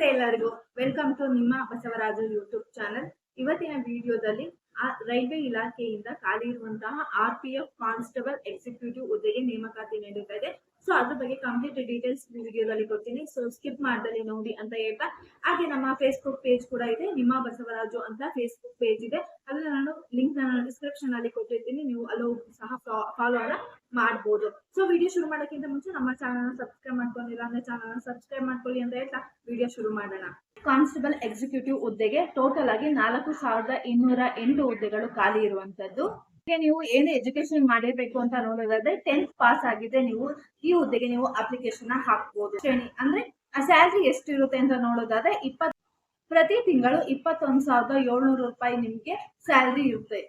ನಮಸ್ತೆ ಎಲ್ಲರಿಗೂ. Welcome to ನಿಮ್ಮ ಬಸವರಾಜು ಯೂಟ್ಯೂಬ್ ಚಾನಲ್ ಇವತ್ತಿನ ವಿಡಿಯೋದಲ್ಲಿ ರೈಲ್ವೆ ಇಲಾಖೆಯಿಂದ ಖಾಲಿ ಇರುವಂತಹ R P F constable executive ಹುದ್ದೆಗೆ ನೇಮಕಾತಿ ನೀಡುತ್ತಾ ಇದೆ. ಸೊ ಅದ್ರ ಬಗ್ಗೆ ಕಂಪ್ಲೀಟ್ ಡೀಟೇಲ್ಸ್ ವಿಡಿಯೋದಲ್ಲಿ ಕೊಡ್ತೀನಿ. ಸೊ ಸ್ಕಿಪ್ ಮಾಡ್ದಲ್ಲಿ ನೋಡಿ ಅಂತ ಹೇಳ್ತಾ. ಹಾಗೆ ನಮ್ಮ ಫೇಸ್ಬುಕ್ ಪೇಜ್ ಕೂಡ ಇದೆ. ನಿಮ್ಮ ಬಸವರಾಜು ಅಂತ ಫೇಸ್ಬುಕ್ ಪೇಜ್ ಇದೆ. ಅದನ್ನ ನಾನು ಲಿಂಕ್ ನಾನು ಡಿಸ್ಕ್ರಿಪ್ಷನ್ ಅಲ್ಲಿ ಕೊಟ್ಟಿರ್ತೀನಿ. ನೀವು ಅಲ್ಲೂ ಸಹ ಫಾಲೋ ಮಾಡ್ಬೋದು. ಸೊ ವಿಡಿಯೋ ಶುರು ಮಾಡೋಕ್ಕಿಂತ ಮುಂಚೆ ನಮ್ಮ ಚಾನಲ್ ಸಬ್ಸ್ಕ್ರೈಬ್ ಮಾಡ್ಕೊಂಡಿಲ್ಲ ಅಂದ್ರೆ ಚಾನಲ್ ಸಬ್ಸ್ಕ್ರೈಬ್ ಮಾಡ್ಕೊಳ್ಳಿ ಅಂತ ಹೇಳ್ತಾ ವಿಡಿಯೋ ಶುರು ಮಾಡೋಣ. ಕಾನ್ಸ್ಟೇಬಲ್ ಎಕ್ಸಿಕ್ಯೂಟಿವ್ ಹುದ್ದೆಗೆ ಟೋಟಲ್ ಆಗಿ ನಾಲ್ಕು ಸಾವಿರದ ಇನ್ನೂರ ಎಂಟು ಹುದ್ದೆಗಳು ಖಾಲಿ ಇರುವಂತದ್ದು ನೀವು ಏನು ಎಜುಕೇಶನ್ ಮಾಡಿರ್ಬೇಕು ಅಂತ ನೋಡೋದಾದ್ರೆ ಟೆಂತ್ ಪಾಸ್ ಆಗಿದೆ ನೀವು ಈ ಹುದ್ದೆಗೆ ನೀವು ಅಪ್ಲಿಕೇಶನ್ ಹಾಕ್ಬೋದು. ಶ್ರೇಣಿ ಅಂದ್ರೆ ಸ್ಯಾಲ್ರಿ ಎಷ್ಟು ಇರುತ್ತೆ ಅಂತ ನೋಡೋದಾದ್ರೆ ಇಪ್ಪತ್ ಪ್ರತಿ ತಿಂಗಳು ಇಪ್ಪತ್ತೊಂದು ಸಾವಿರದ ಏಳ್ನೂರು ರೂಪಾಯಿ ನಿಮ್ಗೆ ಸ್ಯಾಲ್ರಿ ಇರುತ್ತೆ.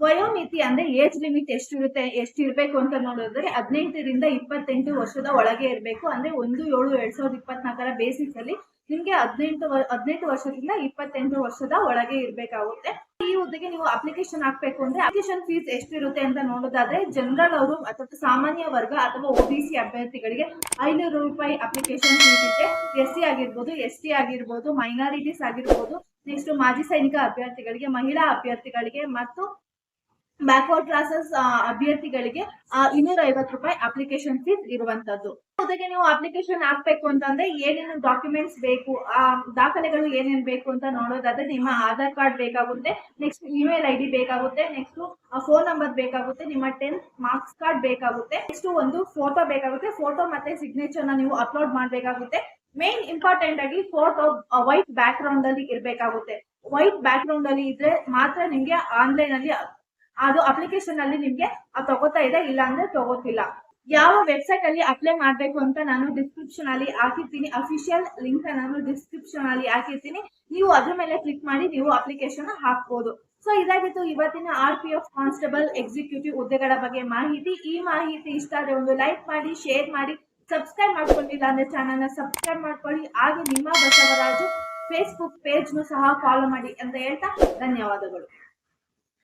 ವಯೋಮಿತಿ ಅಂದ್ರೆ ಏಜ್ ಲಿಮಿಟ್ ಎಷ್ಟು ಇರುತ್ತೆ, ಎಷ್ಟು ಇರಬೇಕು ಅಂತ ನೋಡಿದ್ರೆ ಹದಿನೆಂಟರಿಂದ ಇಪ್ಪತ್ತೆಂಟು ವರ್ಷದ ಒಳಗೆ ಇರಬೇಕು. ಅಂದ್ರೆ ಒಂದು, ಏಳು, ಎರಡ್ ಸಾವಿರದ ಇಪ್ಪತ್ನಾಲ್ಕರ ಬೇಸಿಸ್ ಅಲ್ಲಿ ನಿಮ್ಗೆ ಹದಿನೆಂಟು ಹದಿನೆಂಟು ವರ್ಷದಿಂದ ಇಪ್ಪತ್ತೆಂಟು ವರ್ಷದ ಒಳಗೆ ಇರಬೇಕಾಗುತ್ತೆ. ಈ ಹುದ್ದೆಗೆ ನೀವು ಅಪ್ಲಿಕೇಶನ್ ಹಾಕ್ಬೇಕು ಅಂದ್ರೆ ಅಪ್ಲಿಕೇಶನ್ ಫೀಸ್ ಎಷ್ಟಿರುತ್ತೆ ಅಂತ ನೋಡೋದಾದ್ರೆ ಜನರಲ್ ಅವರು ಅಥವಾ ಸಾಮಾನ್ಯ ವರ್ಗ ಅಥವಾ ಒಬಿಸಿ ಅಭ್ಯರ್ಥಿಗಳಿಗೆ ಐನೂರು ರೂಪಾಯಿ ಅಪ್ಲಿಕೇಶನ್ ಫೀಸ್ ಇದೆ ಎಸ್ ಸಿ ಆಗಿರ್ಬೋದು ಎಸ್ ಟಿ ಆಗಿರ್ಬೋದು ಮೈನಾರಿಟೀಸ್ ಆಗಿರ್ಬೋದು ನೆಕ್ಸ್ಟ್ ಮಾಜಿ ಸೈನಿಕ ಅಭ್ಯರ್ಥಿಗಳಿಗೆ, ಮಹಿಳಾ ಅಭ್ಯರ್ಥಿಗಳಿಗೆ ಮತ್ತು ಬ್ಯಾಕ್ವರ್ಡ್ ಕ್ಲಾಸಸ್ ಅಭ್ಯರ್ಥಿಗಳಿಗೆ ಇನ್ನೂರ ಐವತ್ತು ರೂಪಾಯಿ ಅಪ್ಲಿಕೇಶನ್ ಫೀಸ್ ಇರುವಂತದ್ದು. ಅದಕ್ಕೆ ನೀವು ಅಪ್ಲಿಕೇಶನ್ ಹಾಕ್ಬೇಕು ಅಂತಂದ್ರೆ ಏನೇನು ಡಾಕ್ಯುಮೆಂಟ್ಸ್ ಬೇಕು, ಆ, ದಾಖಲೆಗಳು ಏನೇನು ಬೇಕು ಅಂತ ನೋಡೋದಾದ್ರೆ ನಿಮ್ಮ ಆಧಾರ್ ಕಾರ್ಡ್ ಬೇಕಾಗುತ್ತೆ ನೆಕ್ಸ್ಟ್ ಇಮೇಲ್ ಐ ಡಿ ಬೇಕಾಗುತ್ತೆ ನೆಕ್ಸ್ಟ್ ಫೋನ್ ನಂಬರ್ ಬೇಕಾಗುತ್ತೆ, ನಿಮ್ಮ ಟೆಂತ್ ಮಾರ್ಕ್ಸ್ ಕಾರ್ಡ್ ಬೇಕಾಗುತ್ತೆ ನೆಕ್ಸ್ಟ್ ಒಂದು ಫೋಟೋ ಬೇಕಾಗುತ್ತೆ ಫೋಟೋ ಮತ್ತೆ ಸಿಗ್ನೇಚರ್ನ ನೀವು ಅಪ್ಲೋಡ್ ಮಾಡಬೇಕಾಗುತ್ತೆ. ಮೇನ್ ಇಂಪಾರ್ಟೆಂಟ್ ಆಗಿ ಫೋಟೋ ವೈಟ್ ಬ್ಯಾಕ್ ಗ್ರೌಂಡ್ ಅಲ್ಲಿ ಇರಬೇಕಾಗುತ್ತೆ. ವೈಟ್ ಬ್ಯಾಕ್ ಗ್ರೌಂಡ್ ಅಲ್ಲಿ ಇದ್ರೆ ಮಾತ್ರ ನಿಮ್ಗೆ ಆನ್ಲೈನ್ ಅಲ್ಲಿ ಅದು ಅಪ್ಲಿಕೇಶನ್ ಅಲ್ಲಿ ನಿಮ್ಗೆ ತಗೋತಾ ಇದೆ, ಇಲ್ಲ ಅಂದ್ರೆ ತಗೋತಿಲ್ಲ. ಯಾವ ವೆಬ್ಸೈಟ್ ಅಲ್ಲಿ ಅಪ್ಲೈ ಮಾಡ್ಬೇಕು ಅಂತ ನಾನು ಡಿಸ್ಕ್ರಿಪ್ಷನ್ ಅಲ್ಲಿ ಹಾಕಿರ್ತೀನಿ. ಅಫಿಷಿಯಲ್ ಲಿಂಕ್ ನಾನು ಡಿಸ್ಕ್ರಿಪ್ಷನ್ ಅಲ್ಲಿ ಹಾಕಿರ್ತೀನಿ. ನೀವು ಅದ್ರ ಮೇಲೆ ಕ್ಲಿಕ್ ಮಾಡಿ ನೀವು ಅಪ್ಲಿಕೇಶನ್ ಹಾಕ್ಬೋದು. ಸೊ ಇದಾಗಿತ್ತು ಇವತ್ತಿನ R P F constable executive ಹುದ್ದೆಗಳ ಬಗ್ಗೆ ಮಾಹಿತಿ. ಈ ಮಾಹಿತಿ ಇಷ್ಟ ಆದ್ರೆ ಒಂದು ಲೈಕ್ ಮಾಡಿ ಶೇರ್ ಮಾಡಿ. ಸಬ್ಸ್ಕ್ರೈಬ್ ಮಾಡ್ಕೊಂಡಿಲ್ಲ ಅಂದ್ರೆ ಚಾನಲ್ನ ಸಬ್ಸ್ಕ್ರೈಬ್ ಮಾಡ್ಕೊಳ್ಳಿ. ಹಾಗೆ ನಿಮ್ಮ ಬಸವರಾಜು ಫೇಸ್ಬುಕ್ ಪೇಜ್ನು ಸಹ ಫಾಲೋ ಮಾಡಿ ಅಂತ ಹೇಳ್ತಾ ಧನ್ಯವಾದಗಳು.